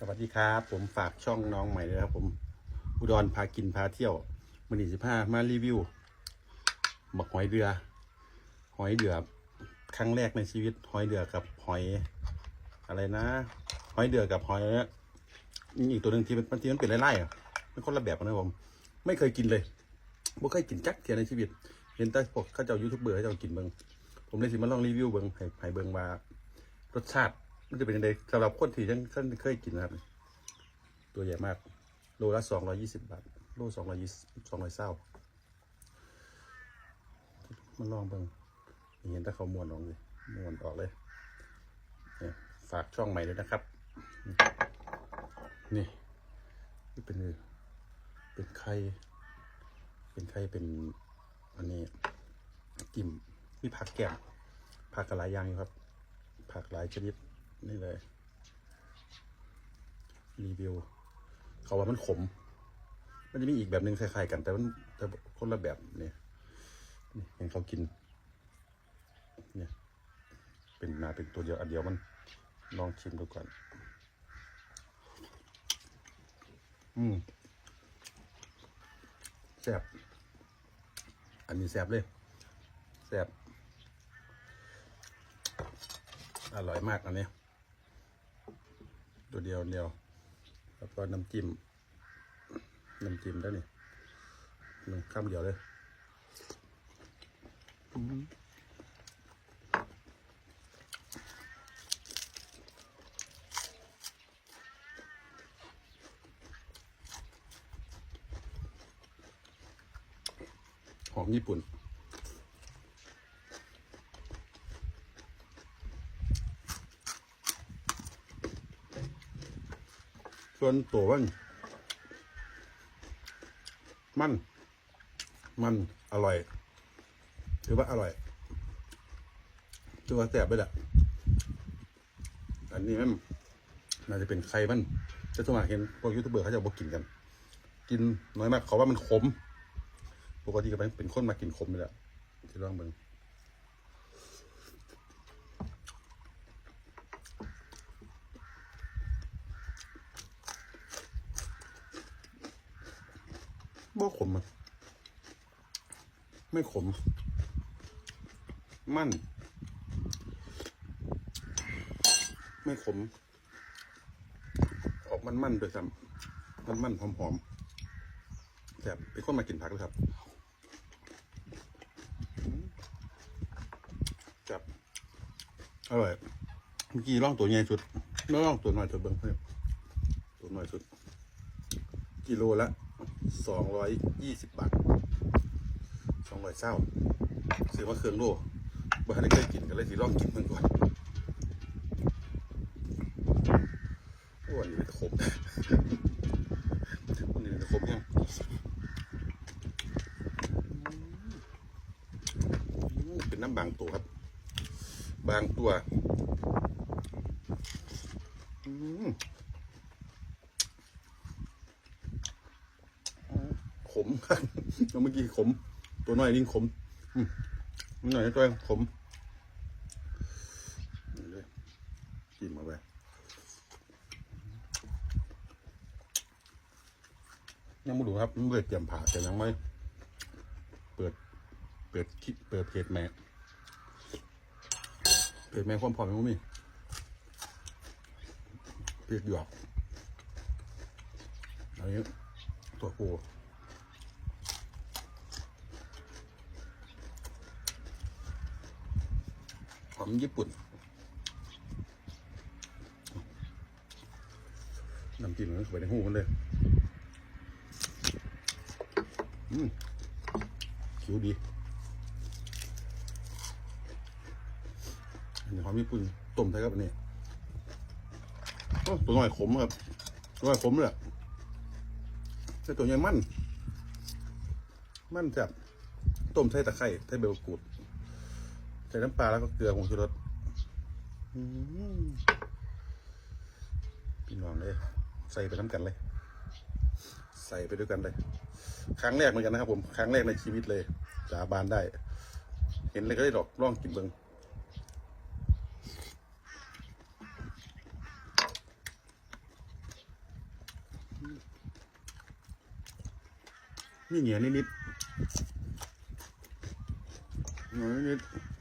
สวัสดีครับ ผมฝากช่องน้องใหม่เลยครับ ผมอุดรพากินพาเที่ยวมันอีสิบห้ามารีวิวบักหอยเดือ หอยเดือครั้งแรกในชีวิต หอยเดือกับหอย อะไรนะ หอยเดือกับหอยนี่อีกตัวหนึ่งที่มันมันที่มันเป็นไล่ๆอะมันคนละแบบกันะผมไม่เคยกินเลยไม่เคยกินจักเทียในชีวิต เห็นแต่พวกข้าเจ้ายูทูบเบอร์เขาเจ้ากินเบิงผมเลยสิมาลองรีวิวเบิงให้ให้เบิงว่ารสชาติ มันจะเป็นยังไงสำหรับคนที่ยังเคยกินนะครับ ตัวใหญ่มาก โลละสองร้อยี่สิบบาท โลสองร้อยี่สองร้อยเศร้ามันลองเบิ่งเห็นแต่เขาม้วนออกเลยม้วนออกเลยเนี่ยฝากช่องใหม่เลยนะครับ นี่นี่เป็นเป็นไข่เป็นไข่เป็นอันนี้กิ่มมีผักแก้มผักหลายอย่างอยู่ครับ ผักหลายชนิด นี่เลย รีวิว เขาว่ามันขม มันจะมีอีกแบบหนึ่งคล้ายๆกัน แต่มันแต่คนละแบบเนี่ยนี่เห็นเขากิน เนี่ย เป็นนาเป็นตัวเดียวอันเดียวมันลองชิมดูก่อน อืมแซ่บ อันนี้แซ่บเลย แซ่บ อร่อยมากอันนี้ ตัวเดียวเดียวแล้วก็น้ำจิ้มน้ำจิ้มได้นี่หนึ่งข้ามเดียวเลยหอมญี่ปุ่น ส่วนตัวมัน มัน มันอร่อยถือว่าอร่อยถือว่าแซ่บไปละอันนี้มันน่าจะเป็นไข่มันจะสมัครเห็นพวกยูทูบเบอร์เขาจะบอกกินกัน กินน้อยมากเขาว่ามันขม ปกติก็เป็นเป็นคนมากินขมนี่แหละที่ลองเบิ่ง บ่ขมอะไม่ขม มั่น ไม่ขม ออกมันๆด้วยซ้ำมันๆหอมๆแต่บเป็นคนมากินผักเลยครับจับอร่อยเมื่อกี้ล่องตัวใหญ่สุดล่องตัวน้อยสุดเบิ้งเพื่อนตัวน้อยสุด กิโลละ สองร้อยยี่สิบบาทสองร้อยเศร้าซื้อมาเครื่องโลบ้านนี้เคยกินกันเลยสิลองกินมันก่อนโอ้อันนี้เป็นตะขมอันนี้เป็นตะขมยังอืมเป็นน้ำบางตัวครับ บางตัวอืมขม ครับ แล้วเมื่อกี้ขม ตัวน้อยนี่ขมอืมมันหน่อยนะตัวขมนี่เลยจิ้มาไปยังไม่ดูครับมันเลยเตรียมผ่าแต่ยังไม่เปิด เปิดคลิปเปิดเพจแม่เพจแม่ความพร้อมยังบ่มีเพจหยอกอันนี้ตัวปู หอมญี่ปุ่นน้ำจิ้มมันสวยในหูมันเลยอืมคิ้วดีอันนี้หอมญี่ปุ่นต้มไทยครับอันนี้ตัวน้อยขมครับ ตัวน้อยขมเลยอะแต่ตัวใหญ่มันมันจับต้มใส่ตะไคร้ใส่เบลกูด ใส่น้ำปลาแล้วก็เกลือผงชูรสพี่น้องเลยใส่ไปน้ำกันเลย ใส่ไปด้วยกันเลย ครั้งแรกเหมือนกันนะครับผม ครั้งแรกในชีวิตเลยสาบานได้ เห็นเลยก็ได้ดอกร่องกินเบิงนี่เหนียวนิดๆนิดนิดนิด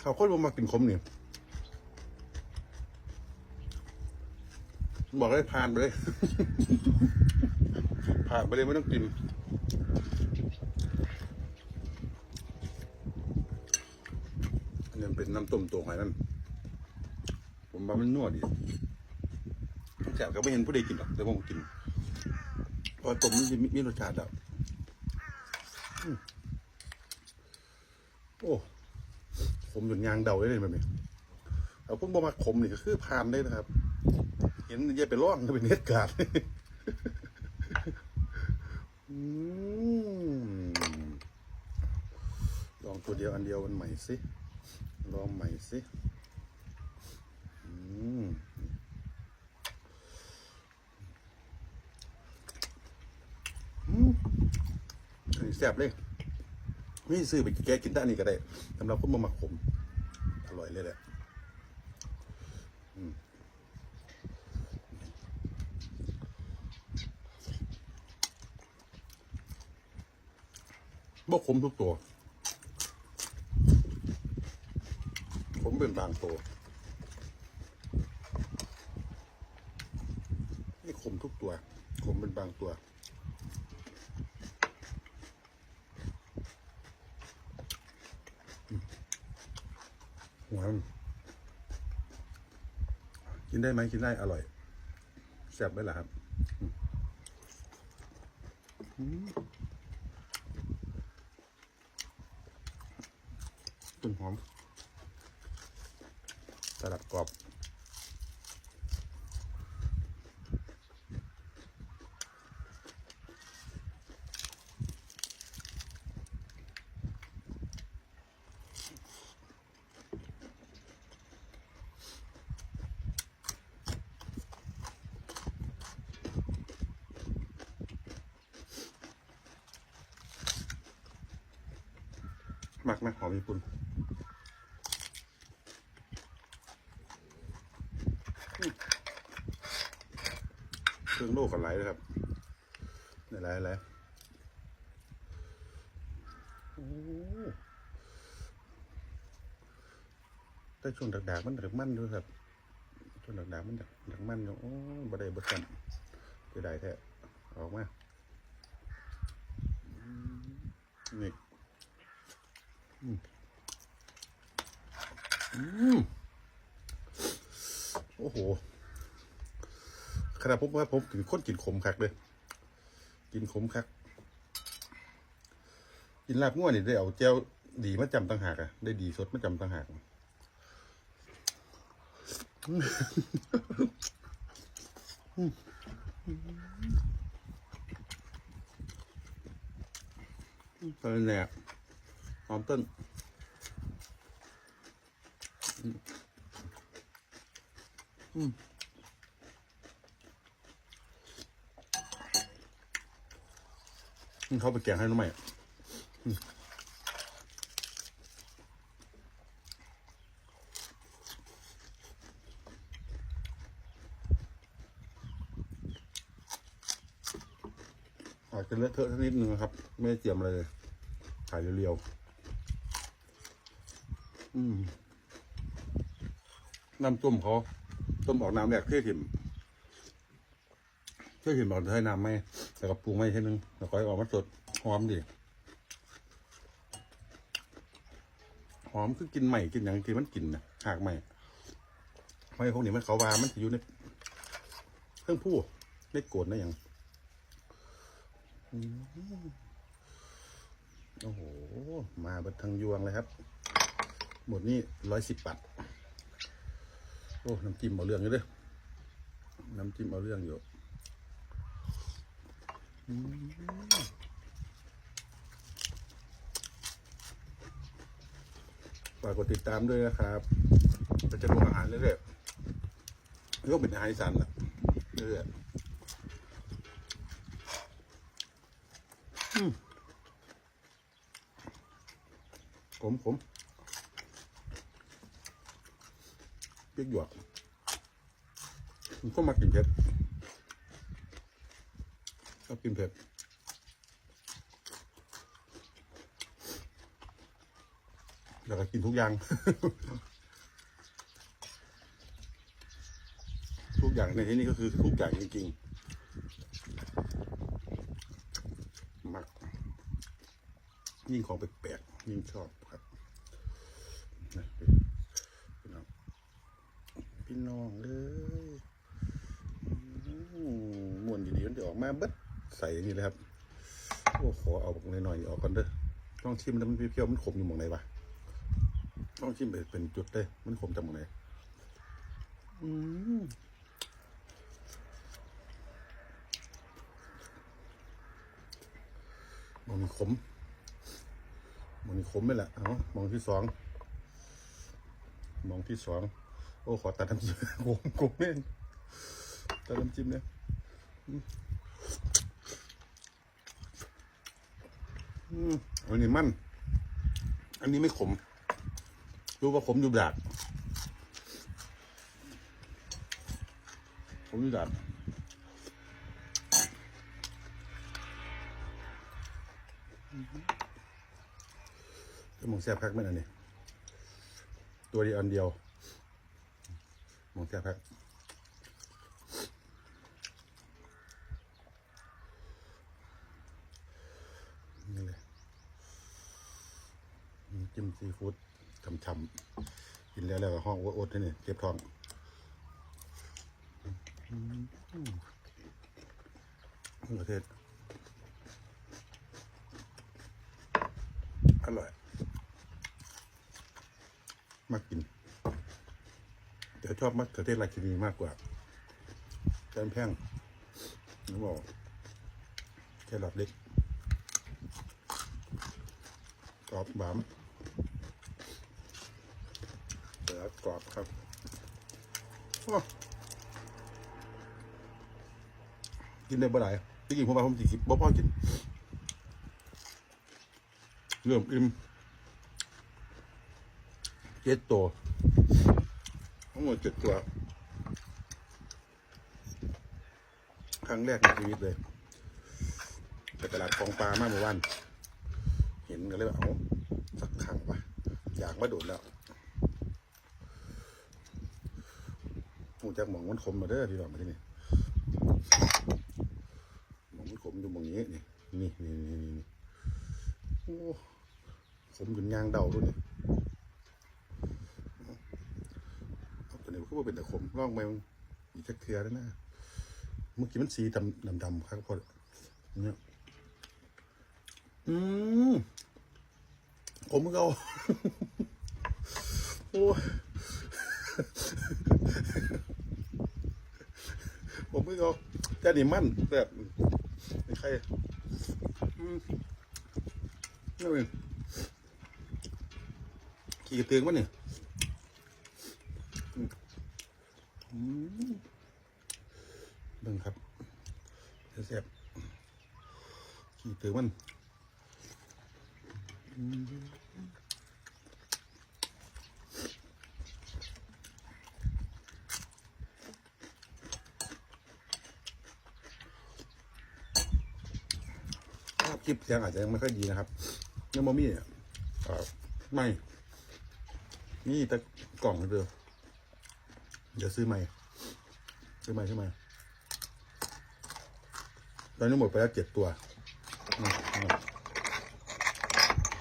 เขาคนบ่มากินขมเนี่ยบอกเลยผ่านไปเลย ผ่านไปเลยไม่ต้องกิน อันนี้เป็นน้ำต้มตัวหอยนั่น ผมว่ามันนวดีแซ่บก็ไม่เห็นผู้ใดกินหรอกแต่ผมกินเพราะต้มมันมีรสชาติแล้ว โอ้ ผมจนยางเดาได้เลยแบบนี้เอาพุ่งบอมาขมนี่ก็คือพานได้นะครับ เห็นเย่ไปร่องก็เป็นเน็ตการ์ดลองตัวเดียวอันเดียวมันใหม่สิลองใหม่สิอืมอืมแซ่บเลย ไม่ซื้อไปแกกินได้อันนี้ก็ได้สำหรับคนมามักขมอร่อยเลยแหละอืมบ่ขมทุกตัว ผมเป็นบางตัวนี่ขมทุกตัว ขมเป็นบางตัว หัวมัน กินได้ไหมกินได้อร่อยแซ่บไหมล่ะครับอืมอืมต้นหอมสลัดกรอบ มากไหมหอมญี่ปุ่นเครื่องโลกกันไหลเลยครับไหลไหลแต่ช่วงดักๆมันดักมันด้วยครับช่วงดักๆมันดักดักมันอยู่โอ้บ่ได้บ่ทันจะได้แท้ออกมานี่ โอ้โหขนาดผมว่าผมถึงคนกินขมคักเลย กินขมคัก กินลาบง่วนี่ได้เอาเจ้าดีมาจำต่างหากอะได้ดีสดมาจำต่างหากตอนนี้ อมต้นเขาไปแกงให้น้องใหม่อืมอาจจะเลอะเทอะสักนิดนึงนะครับ ไม่ได้เตรียมอะไรเลยถ่ายเรียวๆ น้ำต้มเขา ต้มออกน้ำแรกเทถิ่มเทถิ่มออกให้น้ำไหมแล้วก็ปรุงไม่ใช่นึงแล้วก็ให้ออกมาสดหอมดีหอมคือกินใหม่กินอย่างที่มันกินนะหากใหม่ไม่พวกนี้มันเขาวามันจะอยู่ในเครื่องผู้ในโกดนะอย่างโอ้โห มาเบัดทางยวงเลยครับ หมดนี่ร้อยสิบบาท โอ้ น้ำจิ้มเอาเรื่องอยู่เด้อน้ำจิ้มเอาเรื่องอยู่อืมฝากกดติดตามด้วยนะครับเราจะลงอาหารเรื่อยๆก็เป็นอาหารอีสานแหละเรื่อยๆอืมขม เปรี้ยวหยวกผมก็มากินเผ็ดชอบกินเผ็ดแล้วก็กินทุกอย่าง ทุกอย่างในที่นี้ก็คือทุกอย่างจริงๆมักยิ่งของแปลกๆยิ่งชอบครับ พี่น้องเลยอืมม่วนดีๆมันจะออกมาเบิดใส่อย่างนี้เลยครับโอ้ขอเอาหน่อยๆออกก่อนเด้อต้องชิมแล้วมันเปรี้ยวๆมันขมอยู่หมองไหนวะต้องชิมไปเป็นจุดเลยมันขมจากหมองไหนอืมมองนี้ขมมองนี่ขมไปแหละเอามองที่สอง มองที่สอง โอ้ขอตัดน้ำจิ้มขมขมแม่งตัดน้ำจิ้มเนี่ยอันนี้มัน อันนี้ไม่ขม รู้ว่าขมอยู่ดาดขมอยู่ดาดจะมองแซ่บคักไหมอันนี้ ตัวเดียวอันเดียว มองแซ่บคักนี่เลยน้จิ้มซีฟู้ดช่ำๆกินแล้วแล้วก็ห้องอดๆนี่เจ็บท้องอืมประเทศอร่อย มากิน แต่ชอบมะเขือเทศราชินีมากกว่าแกนแพงนึกบอกแครอทเล็กกรอบบามเสือกรอบครับกินได้บ่ได้ที่กินผมว่าผมสิกินบ่พอกินเริ่มอิ่มเจ็ดตัว ทั้งหมดเจ็ดตัว ครั้งแรกในชีวิตเลยไปตลาดของปลามากเมื่อวานเห็นกันเลยว่าเอาสักครั้งวะอยากมาโดดแล้วหูจากหมองมันขมมาเด้อพี่น้องมาที่นี่หมองมันขมอยู่หมองนี้นี่นี่นี่นี่นี่โอ้ผมถึงยางเดาด้วยเนี่ ยเอาตัวนี้ก็ว่าเป็นต่ขมร่องไปอีกจักเทือแล้วนะเมื่อกี้มันสีดำดำดำครับพอเนี่ยอืมผมก็เอาโอ้ยผมไม่เอาแต่นี่มันแบบใครอืมนี่เองขี่เตืองวะเนี่ยอืมอืม เบิ่งครับแซ่บขี่เตือมันภาพคลิปเสียงอาจจะยังไม่ค่อยดีนะครับเนื้อมมี่อ่อไม่นี่แต่กล่องเดียว เดี๋ยวซื้อใหม่ ซื้อใหม่ซื้อใหม่ตอนนี้หมดไปแล้วเจ็ดตัวอืมอืม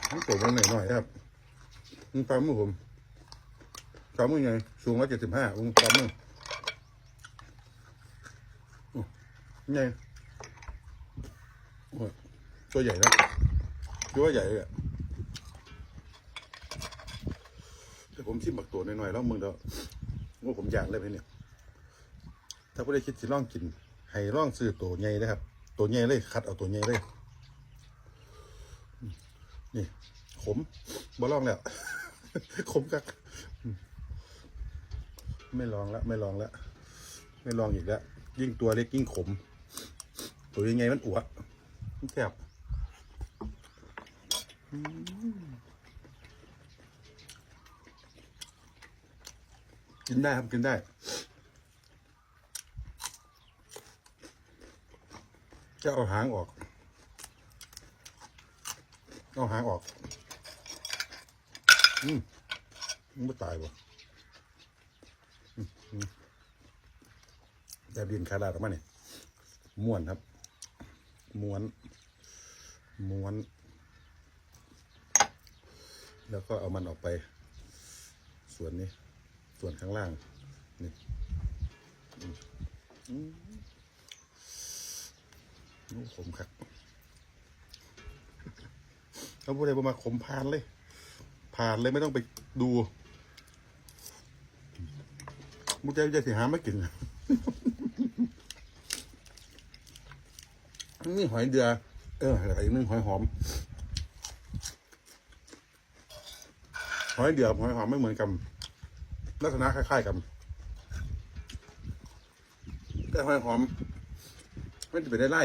ทั้งตัวมันหน่อยหน่อยครับมึงตามมือผมตามมือไงสูงร้อยเจ็ดสิบห้ามึงตามมืออืมไงตัวใหญ่นะตัวใหญ่เลยอะแต่ผมชิมบักตัวหน่อยๆแล้วมึงเดี๋ยว ว่าผมอยากเลยไปเนี่ยถ้าผู้ใดคิดสิล่องกินให้ล่องซื้อตัวใหญ่เลยครับ ตัวใหญ่เลยคัดเอาตัวใหญ่เลยนี่ขมบ่ลองแล้วขมกักไม่ลองแล้วไม่ลองแล้วไม่ลองอีกแล้วยิ่งตัวเล็กยิ่งขม ตัวยังไงมันอวมันแสบ กินได้ครับ กินได้ จะเอาหางออก เอาหางออก อืมไม่ตายบ่แต่ดินคาราดออกมาเนี่ยม้วนครับ ม้วน ม้วน แล้วก็เอามันออกไป ส่วนนี้ ส่วนข้างล่าง นี่อืมอืมโอ้ขมครับถ้าพูดอะไรประมาณขมพานเลย ผ่านเลยไม่ต้องไปดูมุกใจจะสียหาไม่กินนี่หอยเดือ เอออะไรอีกนึงหอยหอม หอยเดือหอยหอมไม่เหมือนกัน ลักษณะคล้ายๆกันแต่หอยหอมไม่จะไปได้ไล่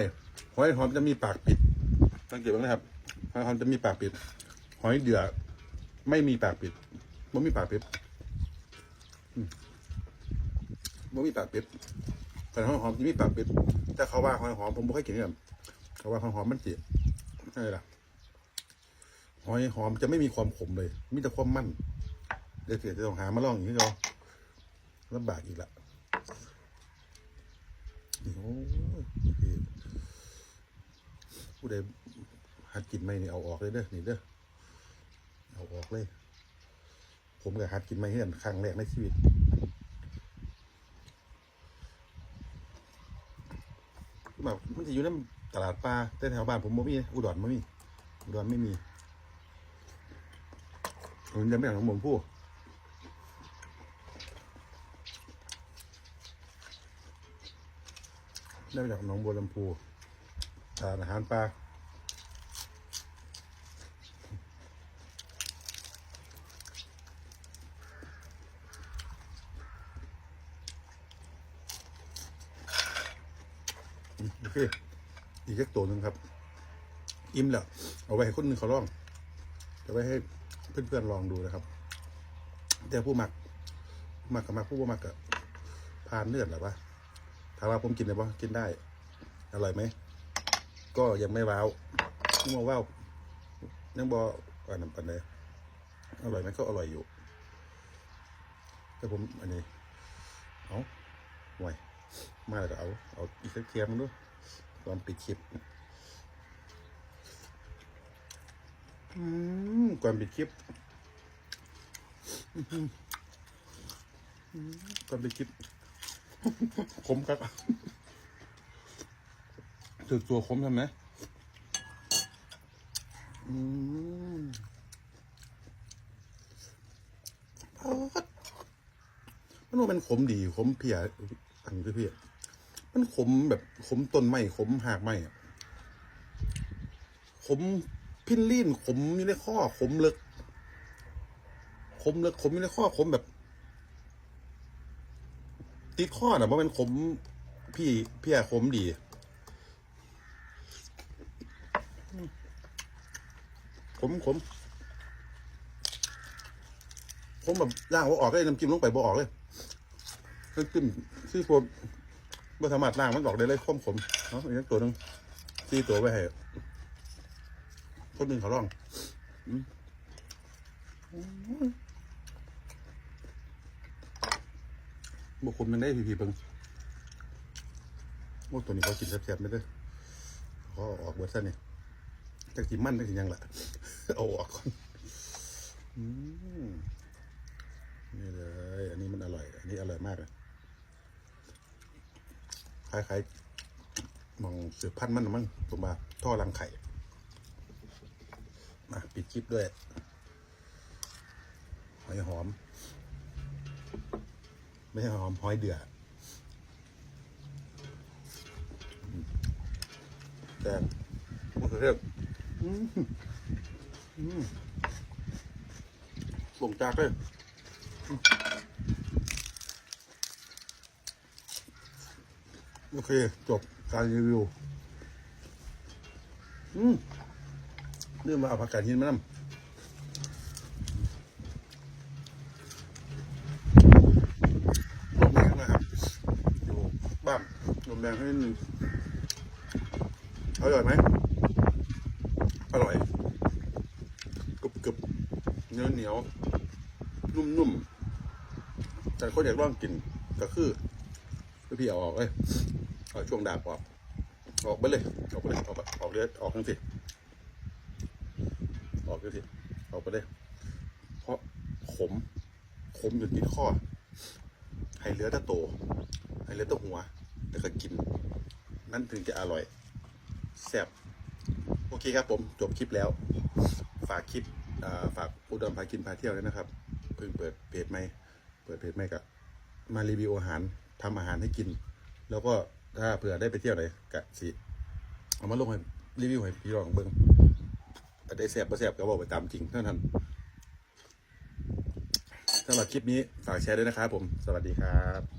หอยหอมจะมีปากปิดสังเกตบ้างนะครับหอยหอมจะมีปากปิด หอยเดือไม่มีปากปิดไมันมีปากปิดอืมมันมีปากปิดแต่หอยหอมจะมีปากปิดแต่เขาว่าหอยหอมผมไม่ค่อยกินเนี่ยเขาว่าหอยหอมมันจีใช่ล่ะหอยหอมจะไม่มีความขมเลย มีแต่ความมัน เดี๋ยวเสียจะต้องหามาล่องอย่างนี้เราลำบากอีกละโอ้ยผู้ใดหัดกินไม่นี่เอาออกเลยเด้อนี่เด้อเอาออกเลย ผมกับหัดกินไม่เห็นครั้งแรกในชีวิตแบบมันจะอยู่ในตลาดปลาแต่แถวบ้านผมไม่มีอุดรไม่มีอุดรไม่มีผมยังไม่อยากของผมพูด ได้มาจากหนองบัวลำพูทานอาหารปลาโอเคอีกแค่ตัวหนึ่งครับ อิ่มแล้ว เอาไว้ให้คนหนึ่งเขาลองจะไว้ให้เพื่อนๆลองดูนะครับ แต่ผู้หมักหมักกับมักผู้บ่มักกับผ่านเลือดหรอวะ ถามว่าผมกินได้ปะกินได้ อร่อยไหม ก็ยังไม่ว้าวยังบอกว้าวยังบอกอันนั้นปันเลยอร่อยไหมก็อร่อยอยู่ แต่ผมอันนี้ เอาห่วยมาแล้วก็เอา เอาอีกสักเทียมด้วยตอนปิดคลิปอืมก่อนปิดคลิปอื้อหืออืมก่อนปิดคลิป ขมครับถือตัวขมทำไหมอืมมันว่ามันขมดีขมเพียอันนี้เพียมันขมแบบขมต้นไม้ขมหากไม้ขมพินลีนขมอยู่ในข้อขมลึกขมลึกขมอยู่ในข้อขมแบบ ติดข้อน่ะเพราะมันขมพี่พี่อะขมดีขมขมขมแบบย่างว่าออกได้น้ำจิ้มลงไปบ่ออกเลยน้ำจิ้มซี่โครงบ่สามารถล้างมันออกได้เลยขมขมเนาะอีกตัวหนึงซี่ตัวไปให้คนหนึ่งเขาลอง อืม บุคคลมันได้พีพีเบิงโอ้ตัวนี้เขากินแซ่บๆไม่ได้เขาอออกเบิดซะนี่จักสิมันจักสิหยังล่ะเอาออกก่อนนี่เลย อันนี้มันอร่อย อันนี้อร่อยมากเลยคล้ายๆมองเสือพันธุ์มันมั้งตัวมาท่อรังไข่มาปิดคลิปด้วยหอยหอม ไม่ใช่หอมหอยเดืออืมแต่มะเขือเทศอืมอืมส่งจากเลยโอเค จบการรีวิว อืมนี่มาเอาผักกาดหินมานำลม แรงนะครับอรงให้นิดนึงอร่อยไหมอร่อยกรุบกรุบเนียวเหนียวนุ่มนุ่มแต่คนอยากลองกินก็คือพี่เอาออกเลยเอาช่วงดาบออก ออกไปเลยออกไปเลยออกออกเลยออกทั้งสิออกทั้งสิออกไปเลยเพราะขมขมจนติดข้อให้เหลือแต่โตให้เหลือแต่หัว แล้วก็กิน นั่นถึงจะอร่อยแซ่บโอเคครับผมจบคลิปแล้ว ฝากคลิปฝากอุดมพากินพาเที่ยวด้วยนะครับเพิ่งเปิดเพจใหม่เปิดเพจใหม่กับมารีวิวอาหารทำอาหารให้กิน แล้วก็ถ้าเผื่อได้ไปเที่ยวไหนกะสิเอามาลงให้รีวิวให้พี่รองเบิ้งแต่ได้แซ่บก็แซ่บก็บอกไปตามจริงเท่านั้นสำหรับคลิปนี้ฝากแชร์ด้วยนะครับผม สวัสดีครับ